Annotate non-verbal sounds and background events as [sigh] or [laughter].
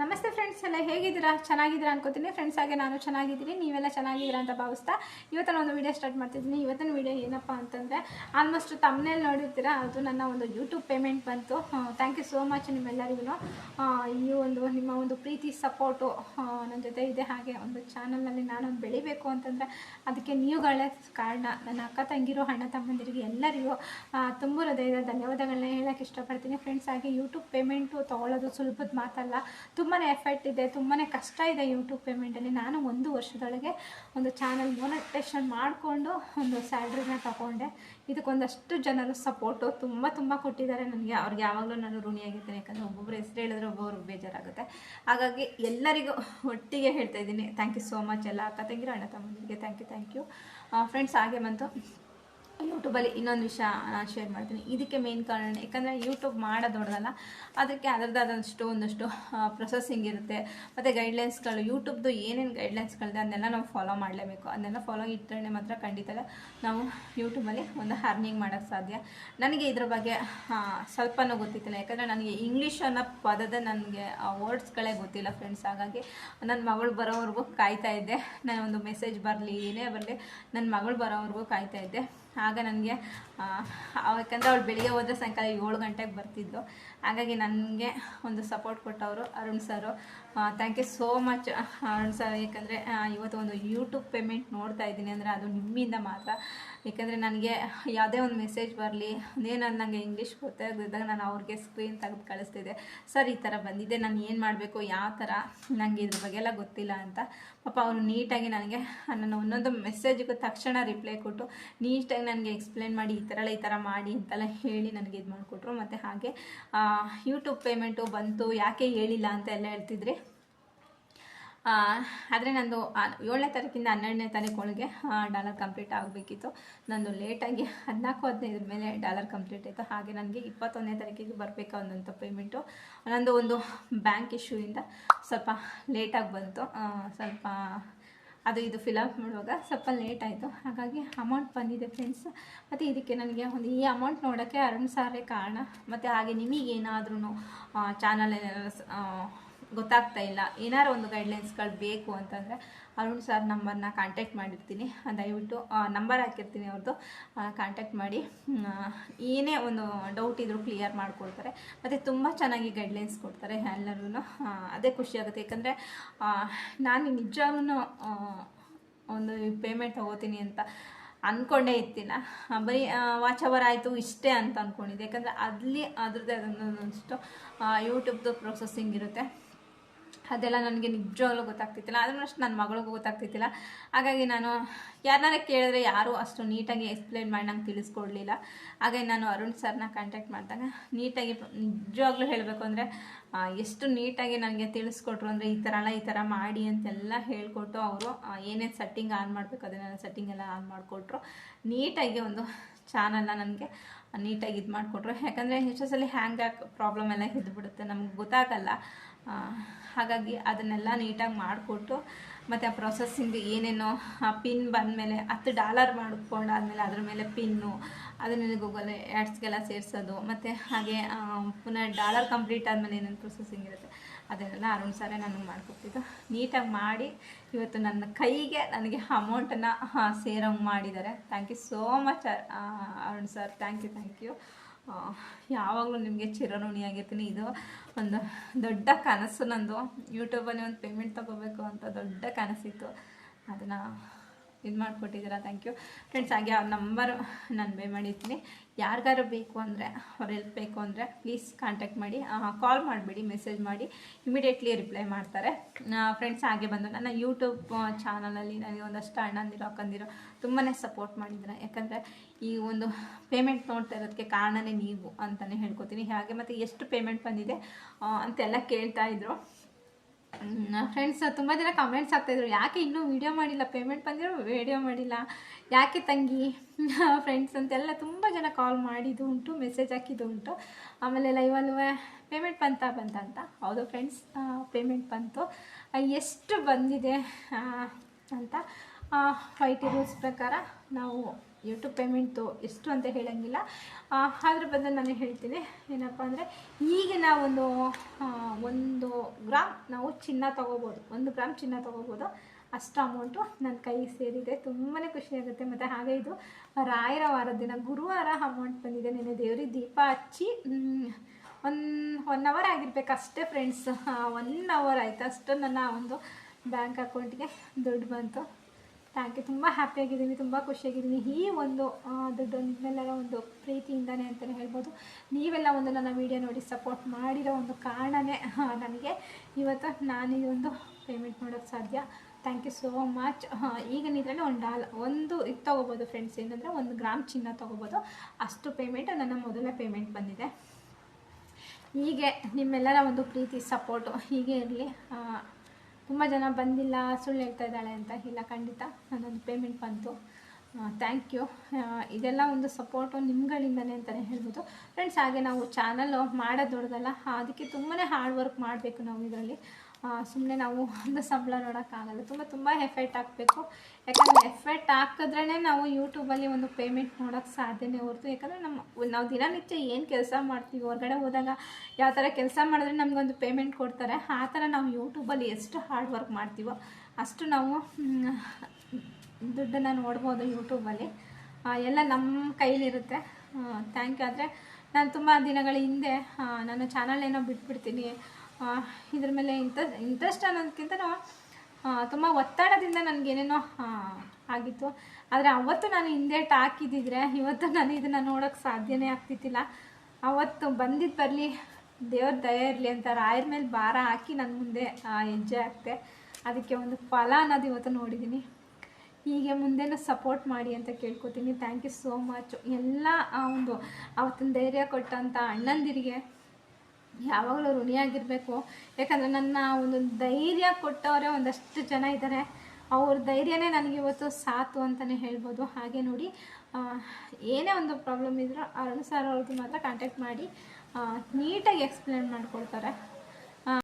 ನಮಸ್ತೆ ಫ್ರೆಂಡ್ಸ್ ಎಲ್ಲ ಹೇಗಿದ್ದೀರಾ? ಚೆನ್ನಾಗಿದ್ದೀರಾ ಅನ್ಕೋತೀನಿ. ಫ್ರೆಂಡ್ಸ್ ಹಾಗೆ ನಾನು ಚೆನ್ನಾಗಿದ್ದೀನಿ. ನೀವೆಲ್ಲ ಚೆನ್ನಾಗಿದ್ದೀರಾ ಅಂತ ಭಾವಿಸ್ತಾ ಇವತ್ತಿನ ಒಂದು ವಿಡಿಯೋ ಸ್ಟಾರ್ಟ್ ಮಾಡ್ತಿದ್ದೀನಿ. ಇವತ್ತಿನ ವಿಡಿಯೋ ಏನಪ್ಪ ಅಂತಂದರೆ ಆಲ್ಮೋಸ್ಟ್ ತಮ್ಮನೇಲಿ ನೋಡಿರ್ತೀರಾ? ಅದು ನನ್ನ ಒಂದು ಯೂಟ್ಯೂಬ್ ಪೇಮೆಂಟ್ ಬಂತು. ಥ್ಯಾಂಕ್ ಯು ಸೋ ಮಚ್ ನಿಮ್ಮೆಲ್ಲರಿಗೂ. ಈ ಒಂದು ನಿಮ್ಮ ಒಂದು ಪ್ರೀತಿ ಸಪೋರ್ಟು ನನ್ನ ಜೊತೆ ಇದೆ. ಹಾಗೆ ಒಂದು ಚಾನಲ್ನಲ್ಲಿ ನಾನು ಬೆಳಿಬೇಕು ಅಂತಂದರೆ, ಅದಕ್ಕೆ ನೀವುಗಳೇ ಕಾರಣ. ನನ್ನ ಅಕ್ಕ ತಂಗಿರು, ಅಣ್ಣ ತಮ್ಮಂದಿರಿಗೆ ಎಲ್ಲರಿಗೂ ತುಂಬ ಹೃದಯದ ಧನ್ಯವಾದಗಳನ್ನ ಹೇಳೋಕ್ಕೆ ಇಷ್ಟಪಡ್ತೀನಿ. ಫ್ರೆಂಡ್ಸ್ ಹಾಗೆ ಯೂಟ್ಯೂಬ್ ಪೇಮೆಂಟು ತೊಗೊಳ್ಳೋದು ಸುಲಭದ ಮಾತಲ್ಲ. ಎಫೆಕ್ಟ್ ಇದೆ ತುಂಬಾ ಕಷ್ಟ ಇದೆ ಯೂಟ್ಯೂಬ್ ಪೇಮೆಂಟಲ್ಲಿ ನಾನು ಒಂದು ವರ್ಷದೊಳಗೆ ಒಂದು ಚಾನಲ್ ಮೊನಟೇಷನ್ ಮಾಡಿಕೊಂಡು ಒಂದು ಸ್ಯಾಲ್ರಿನ ತಗೊಂಡೆ. ಇದಕ್ಕೊಂದಷ್ಟು ಜನರು ಸಪೋರ್ಟು ತುಂಬ ತುಂಬ ಕೊಟ್ಟಿದ್ದಾರೆ. ನನಗೆ ಅವ್ರಿಗೆ ಯಾವಾಗಲೂ ನಾನು ಋಣಿಯಾಗಿರ್ತೇನೆ. ಯಾಕಂದರೆ ಒಬ್ಬೊಬ್ಬರು ಹೆಸರು ಹೇಳಿದ್ರೆ ಒಬ್ಬೊಬ್ರಿಗೆ ಬೇಜಾರಾಗುತ್ತೆ. ಹಾಗಾಗಿ ಎಲ್ಲರಿಗೂ ಒಟ್ಟಿಗೆ ಹೇಳ್ತಾ ಇದ್ದೀನಿ. ಥ್ಯಾಂಕ್ ಯು ಸೋ ಮಚ್ ಎಲ್ಲ. ಅಕ್ಕ ತಂಗಿರು, ಅಣ್ಣ ತಮ್ಮನಿಗೆ thank you thank you friends ಹಾಗೆ ಬಂತು. ಯೂಟ್ಯೂಬಲ್ಲಿ ಇನ್ನೊಂದು ವಿಷಯ ನಾನು ಶೇರ್ ಮಾಡ್ತೀನಿ. ಇದಕ್ಕೆ ಮೇನ್ ಕಾರಣ ಯಾಕಂದರೆ ಯೂಟ್ಯೂಬ್ ಮಾಡೋದು ದೊಡ್ಡದಲ್ಲ ಅದಕ್ಕೆ ಅದರದ್ದಾದಷ್ಟು ಒಂದಷ್ಟು ಪ್ರೊಸೆಸಿಂಗ್ ಇರುತ್ತೆ. ಮತ್ತು ಗೈಡ್ಲೈನ್ಸ್ಗಳು ಯೂಟ್ಯೂಬ್ದು ಏನೇನು ಗೈಡ್ಲೈನ್ಸ್ಗಳಿದೆ ಅದನ್ನೆಲ್ಲ ನಾವು ಫಾಲೋ ಮಾಡಲೇಬೇಕು. ಅದನ್ನೆಲ್ಲ ಫಾಲೋ ಇಟ್ಟರೆ ಮಾತ್ರ ಖಂಡಿತ ನಾವು ಯೂಟ್ಯೂಬಲ್ಲಿ ಒಂದು ಅರ್ನಿಂಗ್ ಮಾಡೋಕ್ಕೆ ಸಾಧ್ಯ. ನನಗೆ ಇದ್ರ ಬಗ್ಗೆ ಸ್ವಲ್ಪನೂ ಗೊತ್ತಿತ್ತಿಲ್ಲ. ಯಾಕಂದರೆ ನನಗೆ ಇಂಗ್ಲೀಷ್ ಅನ್ನೋ ಪದದ ನನಗೆ ವರ್ಡ್ಸ್ಗಳೇ ಗೊತ್ತಿಲ್ಲ ಫ್ರೆಂಡ್ಸ್ ಹಾಗಾಗಿ ನನ್ನ ಮಗಳು ಬರೋವರೆಗೂ ಕಾಯ್ತಾ ಇದ್ದೆ. ನಾನು ಒಂದು ಮೆಸೇಜ್ ಬರಲಿ, ಏನೇ ಬರಲಿ, ನನ್ನ ಮಗಳು ಬರೋವರೆಗೂ ಕಾಯ್ತಾ ಇದ್ದೆ. ಆಗ ನನಗೆ ಯಾಕಂದರೆ ಅವಳು ಬೆಳಿಗ್ಗೆ ಹೋದರೆ ಸಾಯಂಕಾಲ ಏಳು ಗಂಟೆಗೆ ಬರ್ತಿದ್ದು ಹಾಗಾಗಿ ನನಗೆ ಒಂದು ಸಪೋರ್ಟ್ ಕೊಟ್ಟವರು Arun sir. Thank you so much sir ಯಾಕಂದರೆ ಇವತ್ತು ಒಂದು ಯೂಟ್ಯೂಬ್ ಪೇಮೆಂಟ್ ನೋಡ್ತಾ ಇದ್ದೀನಿ ಅಂದರೆ ಅದು ನಿಮ್ಮಿಂದ ಮಾತ್ರ. ಯಾಕಂದರೆ ನನಗೆ ಯಾವುದೇ ಒಂದು ಮೆಸೇಜ್ ಬರಲಿ ಅದೇನು ನನಗೆ ಇಂಗ್ಲೀಷ್ ಗೊತ್ತಾಗದಿದ್ದಾಗ ನಾನು ಅವ್ರಿಗೆ ಸ್ಕ್ರೀನ್ ತೆಗೆದು ಕಳಿಸ್ತಿದ್ದೆ. ಸರ್, ಈ ಥರ ಬಂದಿದೆ. ನಾನು ಏನು ಮಾಡಬೇಕು? ಯಾವ ಥರ ನನಗೆ ಇದ್ರ ಬಗ್ಗೆ ಎಲ್ಲ ಗೊತ್ತಿಲ್ಲ ಅಂತ. ಪಾಪ ಅವರು ನೀಟಾಗಿ ನನಗೆ, ನನ್ನ ಒಂದೊಂದು ಮೆಸೇಜಿಗೂ ತಕ್ಷಣ ರಿಪ್ಲೈ ಕೊಟ್ಟು, ನೀಟಾಗಿ ನನಗೆ ಎಕ್ಸ್ಪ್ಲೇನ್ ಮಾಡಿ, ಈ ಥರ ಎಲ್ಲ ಈ ಥರ ಮಾಡಿ ಅಂತೆಲ್ಲ ಹೇಳಿ ನನಗೆ ಇದು ಮಾಡಿಕೊಟ್ರು ಮತ್ತು ಹಾಗೆ ಯೂಟ್ಯೂಬ್ ಪೇಮೆಂಟು ಬಂತು, ಯಾಕೆ ಹೇಳಿಲ್ಲ ಅಂತ ಎಲ್ಲ ಹೇಳ್ತಿದ್ರಿ. ಆದರೆ ನಂದು ಏಳನೇ ತಾರೀಕಿಂದ ಹನ್ನೆರಡನೇ ತಾರೀಕು ಒಳಗೆ ಡಾಲರ್ ಕಂಪ್ಲೀಟ್ ಆಗಬೇಕಿತ್ತು. ನಂದು ಲೇಟಾಗಿ ಹದಿನಾಲ್ಕು ಹದಿನೈದರ ಮೇಲೆ ಡಾಲರ್ ಕಂಪ್ಲೀಟ್ ಆಯಿತು. ಹಾಗೆ ನನಗೆ ಇಪ್ಪತ್ತೊಂದನೇ ತಾರೀಕಿಗೆ ಬರಬೇಕಾದಂಥ ಪೇಮೆಂಟು ನಂದು ಒಂದು ಬ್ಯಾಂಕ್ ಇಶ್ಯೂಯಿಂದ ಸ್ವಲ್ಪ ಲೇಟಾಗಿ ಬಂತು. ಸ್ವಲ್ಪ, ಅದು ಇದು ಫಿಲಪ್ ಮಾಡುವಾಗ ಸ್ವಲ್ಪ ಲೇಟ್ ಆಯಿತು. ಹಾಗಾಗಿ ಅಮೌಂಟ್ ಬಂದಿದೆ ಫ್ರೆಂಡ್ಸ್ ಮತ್ತು ಇದಕ್ಕೆ ನನಗೆ ಒಂದು ಈ ಅಮೌಂಟ್ ನೋಡೋಕ್ಕೆ ಅರುಣ್ ಸಾರೇ ಕಾರಣ. ಮತ್ತು ಹಾಗೆ ನಿಮಗೇನಾದ್ರೂ ಚಾನಲ್ ಗೊತ್ತಾಗ್ತಾ ಇಲ್ಲ. ಏನಾರು ಒಂದು ಗೈಡ್ಲೈನ್ಸ್ಗಳು ಬೇಕು ಅಂತಂದರೆ ಅರುಣ್ ಸರ್ ನಂಬರ್ನ ಕಾಂಟ್ಯಾಕ್ಟ್ ಮಾಡಿರ್ತೀನಿ. ದಯವಿಟ್ಟು ನಂಬರ್ ಹಾಕಿರ್ತೀನಿ ಅವ್ರದ್ದು ಕಾಂಟ್ಯಾಕ್ಟ್ ಮಾಡಿ. ಏನೇ ಒಂದು ಡೌಟ್ ಇದ್ದರೂ ಕ್ಲಿಯರ್ ಮಾಡಿಕೊಡ್ತಾರೆ. ಮತ್ತು ತುಂಬ ಚೆನ್ನಾಗಿ ಗೈಡ್ಲೈನ್ಸ್ ಕೊಡ್ತಾರೆ ಎಲ್ಲರೂ ಅದೇ ಖುಷಿಯಾಗುತ್ತೆ ಯಾಕಂದರೆ ನಾನು ನಿಜವೂ ಒಂದು ಪೇಮೆಂಟ್ ತಗೋತೀನಿ ಅಂತ ಅಂದ್ಕೊಂಡೇ ಇರ್ತಿಲ್ಲ ಆ, ಬರೀ ವಾಚ್ ಅವರ್ ಆಯಿತು ಇಷ್ಟೇ ಅಂತ ಅಂದ್ಕೊಂಡಿದ್ದೆ ಯಾಕಂದರೆ ಅಲ್ಲಿ ಅದ್ರದ್ದೇ ಒಂದಷ್ಟು ಯೂಟ್ಯೂಬ್ದು ಪ್ರೊಸೆಸಿಂಗ್ ಇರುತ್ತೆ. ಅದೆಲ್ಲ ನನಗೆ ನಿಜವಾಗ್ಲೂ ಗೊತ್ತಾಗ್ತಿತ್ತಿಲ್ಲ. ಅದನ್ನು ಅಷ್ಟು ನನ್ನ ಮಗಳಿಗೂ ಗೊತ್ತಾಗ್ತಿತ್ತಿಲ್ಲ. ಹಾಗಾಗಿ ನಾನು ಯಾರನ್ನಾರ ಕೇಳಿದ್ರೆ ಯಾರೂ ಅಷ್ಟು ನೀಟಾಗಿ ಎಕ್ಸ್ಪ್ಲೇನ್ ಮಾಡಿ ನಂಗೆ ತಿಳಿಸ್ಕೊಡ್ಲಿಲ್ಲ. ಹಾಗಾಗಿ ನಾನು ಅರುಣ್ ಸರ್ನ ಕಾಂಟ್ಯಾಕ್ಟ್ ಮಾಡಿದಾಗ ನೀಟಾಗಿ ನಿಜವಾಗ್ಲೂ ಹೇಳಬೇಕು ಅಂದರೆ ಎಷ್ಟು ನೀಟಾಗಿ ನನಗೆ ತಿಳಿಸ್ಕೊಟ್ರು ಅಂದರೆ ಈ ಥರ ಎಲ್ಲ ಈ ಥರ ಮಾಡಿ ಅಂತೆಲ್ಲ ಹೇಳ್ಕೊಟ್ಟು ಅವರು ಏನೇನು ಸೆಟ್ಟಿಂಗ್ ಆನ್ ಮಾಡಬೇಕು ಅದನ್ನ ಸೆಟ್ಟಿಂಗ್ ಎಲ್ಲ ಆನ್ ಮಾಡಿಕೊಟ್ರು. ನೀಟಾಗಿ ಒಂದು ಚಾನಲ್ನ ನನಗೆ ನೀಟಾಗಿ ಇದು ಮಾಡಿಕೊಟ್ರು. ಯಾಕಂದರೆ ಎಷ್ಟೋ ಸಲ ಹ್ಯಾಂಗ್ ಪ್ರಾಬ್ಲಮ್ ಎಲ್ಲ ಇದ್ದುಬಿಡುತ್ತೆ ನಮ್ಗೆ ಗೊತ್ತಾಗಲ್ಲ. ಹಾಗಾಗಿ ಅದನ್ನೆಲ್ಲ ನೀಟಾಗಿ ಮಾಡಿಕೊಟ್ಟು ಮತ್ತು ಆ ಪ್ರೊಸೆಸ್ಸಿಂಗ್ ಏನೇನೋ, ಆ ಪಿನ್ ಬಂದಮೇಲೆ ಹತ್ತು ಡಾಲರ್ ಮಾಡ್ಕೊಂಡಾದ್ಮೇಲೆ ಅದ್ರ ಮೇಲೆ ಪಿನ್ನು ಅದನ್ನೆಲ್ಲ ಗೂಗಲ್ ಆ್ಯಡ್ಸ್ಗೆಲ್ಲ ಸೇರಿಸೋದು, ಮತ್ತು ಹಾಗೆ ಪುನಃ ಡಾಲರ್ ಕಂಪ್ಲೀಟ್ ಆದಮೇಲೆ ಏನೇನು ಪ್ರೊಸೆಸಿಂಗ್ ಇರುತ್ತೆ, ಅದನ್ನೆಲ್ಲ ಅರುಣ್ ಸಾರೇ ನನಗೆ ಮಾಡಿಕೊಡ್ತಿದ್ದು ನೀಟಾಗಿ ಮಾಡಿ, ಇವತ್ತು ನನ್ನ ಕೈಗೆ ನನಗೆ ಅಮೌಂಟನ್ನು ಸೇರೋಂಗೆ ಮಾಡಿದ್ದಾರೆ. Thank you so much Arun sir thank you thank you ಯಾವಾಗಲೂ ನಿಮಗೆ ಚಿರಋಣಿಯಾಗಿರ್ತೀನಿ ಇದು ಒಂದು ದೊಡ್ಡ ಕನಸು ನಂದು. ಯೂಟ್ಯೂಬಲ್ಲಿ ಒಂದು ಪೇಮೆಂಟ್ ತೊಗೋಬೇಕು ಅಂತ ದೊಡ್ಡ ಕನಸಿತ್ತು. ಅದನ್ನು ಇದು ಮಾಡಿಕೊಟ್ಟಿದ್ದೀರಾ? ಥ್ಯಾಂಕ್ ಯು ಫ್ರೆಂಡ್ಸ್ ಹಾಗೆ ಅವ್ರ ನಂಬರ್ ನಾನು ಬೇ ಮಾಡಿರ್ತೀನಿ. ಯಾರಿಗಾರು ಬೇಕು ಅಂದರೆ, ಅವ್ರ ಹೆಲ್ಪ್ ಬೇಕು ಅಂದರೆ ಪ್ಲೀಸ್ ಕಾಂಟ್ಯಾಕ್ಟ್ ಮಾಡಿ. ಕಾಲ್ ಮಾಡಿಬಿಡಿ ಮೆಸೇಜ್ ಮಾಡಿ. ಇಮಿಡಿಯೇಟ್ಲಿ ರಿಪ್ಲೈ ಮಾಡ್ತಾರೆ. ಫ್ರೆಂಡ್ಸ್ ಹಾಗೆ ಬಂದು ನನ್ನ ಯೂಟ್ಯೂಬ್ ಚಾನಲಲ್ಲಿ ನನಗೆ ಒಂದಷ್ಟು ಅಣ್ಣಂದಿರೋ ಅಕ್ಕಂದಿರೋ ತುಂಬಾ ಸಪೋರ್ಟ್ ಮಾಡಿದ್ದಾರೆ. ಯಾಕಂದರೆ, ಈ ಒಂದು ಪೇಮೆಂಟ್ ನೋಡ್ತಾ ಇರೋದಕ್ಕೆ ಕಾರಣನೇ ನೀವು ಅಂತಲೇ ಹೇಳ್ಕೊತೀನಿ. ಹಾಗೆ ಮತ್ತು ಎಷ್ಟು ಪೇಮೆಂಟ್ ಬಂದಿದೆ ಅಂತೆಲ್ಲ ಕೇಳ್ತಾ ಇದ್ರು. ಫ್ರೆಂಡ್ಸ್ ತುಂಬ ಜನ ಕಮೆಂಟ್ಸ್ ಆಗ್ತಾಯಿದ್ರು ಯಾಕೆ ಇನ್ನೂ ವೀಡಿಯೋ ಮಾಡಿಲ್ಲ? ಪೇಮೆಂಟ್ ಬಂದಿರೋ ವೀಡಿಯೋ ಮಾಡಿಲ್ಲ. ಯಾಕೆ ತಂಗಿ? [laughs] ಫ್ರೆಂಡ್ಸ್ ಅಂತೆಲ್ಲ ತುಂಬ ಜನ ಕಾಲ್ ಮಾಡಿದ್ದು ಉಂಟು ಮೆಸೇಜ್ ಹಾಕಿದ್ದು ಉಂಟು. ಆಮೇಲೆ ಲೈವಲ್ಲೂ ಪೇಮೆಂಟ್ ಬಂತ ಬಂತ ಅಂತ. ಹೌದು ಫ್ರೆಂಡ್ಸ್ ಪೇಮೆಂಟ್ ಬಂತು. ಎಷ್ಟು ಬಂದಿದೆ ಅಂತ. ವೈಟಿ ರೂಲ್ಸ್ ಪ್ರಕಾರ ನಾವು ಯೂಟ್ಯೂಬ್ ಪೇಮೆಂಟು ಎಷ್ಟು ಅಂತ ಹೇಳೋಂಗಿಲ್ಲ. ಅದ್ರ ಬದಲು ನಾನು ಹೇಳ್ತೀನಿ, ಏನಪ್ಪ ಅಂದರೆ ಈಗಿನ ಒಂದು ಒಂದು ಗ್ರಾಮ್ ನಾವು ಚಿನ್ನ ತೊಗೋಬೋದು. ಒಂದು ಗ್ರಾಮ್ ಚಿನ್ನ ತೊಗೋಬೋದು. ಅಷ್ಟು ಅಮೌಂಟು ನನ್ನ ಕೈಗೆ ಸೇರಿದೆ. ತುಂಬಾ ಖುಷಿಯಾಗುತ್ತೆ ಮತ್ತು ಹಾಗೆ ಇದು ರಾಯರ ವಾರದ ದಿನ, ಗುರುವಾರ ಅಮೌಂಟ್ ಬಂದಿದೆ. ನೆನೆ ದೇವ್ರಿಗೆ ದೀಪ ಹಚ್ಚಿ ಒನ್ ಒನ್ ಅವರ್ ಆಗಿರ್ಬೇಕು ಅಷ್ಟೇ ಫ್ರೆಂಡ್ಸ್ ಒನ್ ಅವರ್ ಆಯಿತು. ಅಷ್ಟು ನನ್ನ ಒಂದು ಬ್ಯಾಂಕ್ ಅಕೌಂಟ್ಗೆ ದುಡ್ಡು ಬಂತು. ಥ್ಯಾಂಕ್ ಯು ತುಂಬ ಹ್ಯಾಪಿಯಾಗಿದ್ದೀನಿ ತುಂಬ ಖುಷಿಯಾಗಿದ್ದೀನಿ. ಈ ಒಂದು ಆ, ದುಡ್ಡು ನಿಮ್ಮೆಲ್ಲರ ಒಂದು ಪ್ರೀತಿಯಿಂದನೇ ಅಂತಲೇ ಹೇಳ್ಬೋದು. ನೀವೆಲ್ಲ ಒಂದು ನನ್ನ ವೀಡಿಯೋ ನೋಡಿ ಸಪೋರ್ಟ್ ಮಾಡಿರೋ ಒಂದು ಕಾರಣವೇ ನನಗೆ ಇವತ್ತು ನಾನು ಈ ಒಂದು ಪೇಮೆಂಟ್ ಮಾಡೋಕ್ಕೆ ಸಾಧ್ಯ. ಥ್ಯಾಂಕ್ ಯು ಸೋ ಮಚ್ ಈಗಿನಿದ್ರಲ್ಲಿ ಒಂದು ಡಾಲ್ ಒಂದು ಇದು ತೊಗೋಬೋದು ಫ್ರೆಂಡ್ಸ್ ಏನಂದರೆ ಒಂದು ಗ್ರಾಮ್ ಚಿನ್ನ ತೊಗೋಬೋದು. ಅಷ್ಟು ಪೇಮೆಂಟ್ ನನ್ನ ಮೊದಲ ಪೇಮೆಂಟ್ ಬಂದಿದೆ. ಹೀಗೆ ನಿಮ್ಮೆಲ್ಲರ ಒಂದು ಪ್ರೀತಿ ಸಪೋರ್ಟು ಹೀಗೆ ಇರಲಿ. ತುಂಬ ಜನ ಬಂದಿಲ್ಲ, ಸುಳ್ಳು ಹೇಳ್ತಾ ಇದ್ದಾಳೆ ಅಂತ. ಇಲ್ಲ, ಖಂಡಿತ ನನ್ನೊಂದು ಪೇಮೆಂಟ್ ಬಂತು. ಥ್ಯಾಂಕ್ ಯು ಇದೆಲ್ಲ ಒಂದು ಸಪೋರ್ಟು ನಿಮ್ಗಳಿಂದಲೇ ಅಂತಲೇ ಹೇಳ್ಬೋದು. ಫ್ರೆಂಡ್ಸ್ ಹಾಗೆ ನಾವು ಚಾನಲ್ ಮಾಡೋದು ದೊಡ್ಡದಲ್ಲ, ಅದಕ್ಕೆ ತುಂಬಾ ಹಾರ್ಡ್ ವರ್ಕ್ ಮಾಡಬೇಕು ನಾವು ಇದರಲ್ಲಿ. ಸುಮ್ಮನೆ ನಾವು ಒಂದು ಸಂಬಳ ನೋಡೋಕ್ಕಾಗಲ್ಲ. ತುಂಬ ತುಂಬ ಎಫೆಕ್ಟ್ ಹಾಕಬೇಕು. ಯಾಕಂದರೆ ಎಫೆಕ್ಟ್ ಹಾಕಿದ್ರೇ ನಾವು ಯೂಟ್ಯೂಬಲ್ಲಿ ಒಂದು ಪೇಮೆಂಟ್ ನೋಡೋಕ್ಕೆ ಸಾಧ್ಯನೇ ಹೊರತು. ಯಾಕಂದರೆ ನಮ್ಮ ನಾವು ದಿನನಿತ್ಯ ಏನು ಕೆಲಸ ಮಾಡ್ತೀವಿ, ಹೊರಗಡೆ ಹೋದಾಗ ಯಾವ ಥರ ಕೆಲಸ ಮಾಡಿದ್ರೆ ನಮಗೊಂದು ಪೇಮೆಂಟ್ ಕೊಡ್ತಾರೆ, ಆ ಥರ ನಾವು ಯೂಟ್ಯೂಬಲ್ಲಿ ಎಷ್ಟು ಹಾರ್ಡ್ ವರ್ಕ್ ಮಾಡ್ತೀವೋ ಅಷ್ಟು ನಾವು ದುಡ್ಡನ್ನು ನೋಡ್ಬೋದು ಯೂಟ್ಯೂಬಲ್ಲಿ ಎಲ್ಲ ನಮ್ಮ ಕೈಲಿರುತ್ತೆ. ಥ್ಯಾಂಕ್ ಯು ಆದರೆ ನಾನು ತುಂಬ ದಿನಗಳ ಹಿಂದೆ ನನ್ನ ಚಾನಲ್ ಏನೋ ಬಿಟ್ಬಿಡ್ತೀನಿ. ಇದ್ರ ಮೇಲೆ ಇಂಟ್ರ ಇಂಟ್ರೆಸ್ಟ್ ಅನ್ನೋದಕ್ಕಿಂತ ತುಂಬ ಒತ್ತಡದಿಂದ ನನಗೇನೇನೋ ಆಗಿತ್ತು. ಆದರೆ ಅವತ್ತು ನಾನು ಹಿಂದೇಟ್ ಹಾಕಿದ್ದಿದ್ರೆ, ಇವತ್ತು ನಾನು ಇದನ್ನು ನೋಡೋಕ್ಕೆ ಸಾಧ್ಯನೇ ಆಗ್ತಿತ್ತಿಲ್ಲ. ಅವತ್ತು ಬಂದಿದ್ದು ಬರಲಿ, ದೇವ್ರ ದಯ ಇರಲಿ ಅಂತ ರಾಯರ ಮೇಲೆ ಭಾರ ಹಾಕಿ ನನ್ನ ಮುಂದೆ ಹೆಜ್ಜೆ ಆಗ್ತೆ ಅದಕ್ಕೆ ಒಂದು ಫಲ ಅನ್ನೋದು ಇವತ್ತು ನೋಡಿದ್ದೀನಿ ಹೀಗೆ ಮುಂದೆನೂ ಸಪೋರ್ಟ್ ಮಾಡಿ ಅಂತ ಕೇಳ್ಕೊತೀನಿ. ಥ್ಯಾಂಕ್ ಯು ಸೋ ಮಚ್ ಎಲ್ಲ ಒಂದು, ಅವತ್ತಿನ ಧೈರ್ಯ ಕೊಟ್ಟಂಥ ಅಣ್ಣಂದಿರಿಗೆ ಯಾವಾಗಲೂ ಋಣಿಯಾಗಿರಬೇಕು. ಯಾಕಂದರೆ ನನ್ನ ಒಂದು ಧೈರ್ಯ ಕೊಟ್ಟವರೇ ಒಂದಷ್ಟು ಜನ ಇದ್ದಾರೆ. ಅವ್ರ ಧೈರ್ಯನೇ ನನಗೆ ಇವತ್ತು ಸಾತು ಅಂತಲೇ ಹೇಳ್ಬೋದು. ಹಾಗೆ ನೋಡಿ ಏನೇ ಒಂದು ಪ್ರಾಬ್ಲಮ್ ಇದ್ದರೂ ಅರುಣ್ ಸರ್ ಅವ್ರದ್ದು ಮಾತ್ರ ಕಾಂಟ್ಯಾಕ್ಟ್ ಮಾಡಿ ನೀಟಾಗಿ ಎಕ್ಸ್ಪ್ಲೇನ್ ಮಾಡಿಕೊಡ್ತಾರೆ.